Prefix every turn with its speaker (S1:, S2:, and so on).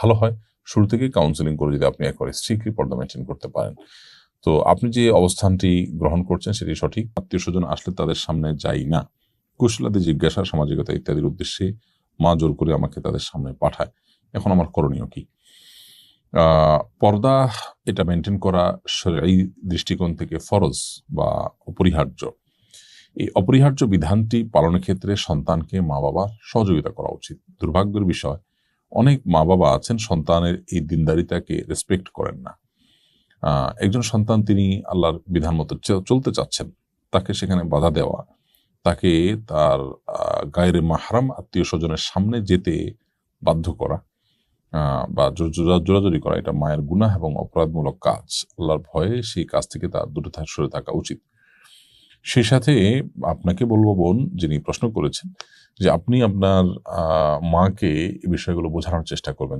S1: ভালো হয়, শুরু থেকেই কাউন্সেলিং করে যদি আপনি একবার স্ট্রিক্টলি পর্দা মেনটেন করতে পারেন। তো আপনি যে অবস্থানটি গ্রহণ করছেন সেটি সঠিক। আত্মীয় স্বজন আসলে তাদের সামনে যাই না। কুশলাদি, জিজ্ঞাসা, সামাজিকতা ইত্যাদির উদ্দেশ্যে মা জোর করে আমাকে তাদের সামনে পাঠায়। এখন আমার করণীয় কি? পর্দা এটা মেনটেন করা এই দৃষ্টিকোণ থেকে ফরজ বা অপরিহার্য। এই অপরিহার্য বিধানটি পালনের ক্ষেত্রে সন্তানকে মা বাবার সহযোগিতা করা উচিত। দুর্ভাগ্যের বিষয় অনেক মা বাবা আছেন, সন্তানের এই দিনদারিতাকে রেসপেক্ট করেন না। একজন সন্তান তিনি আল্লাহর বিধান মতো চলতে চাচ্ছেন, তাকে সেখানে বাধা দেওয়া, তাকে তার গায়ের মাহারাম আত্মীয় স্বজনের সামনে যেতে বাধ্য করা বা জোর- জোরা- জোরাজুরি করা, এটা মায়ের গুনাহ এবং অপরাধমূলক কাজ। আল্লাহর ভয়ে সেই কাজ থেকে তার দূরে সরে থাকা উচিত। সেই সাথে আপনাকে বলব বোন, যিনি প্রশ্ন করেছেন, যে আপনি আপনার মাকে এই বিষয়গুলো বোঝানোর চেষ্টা করবেন।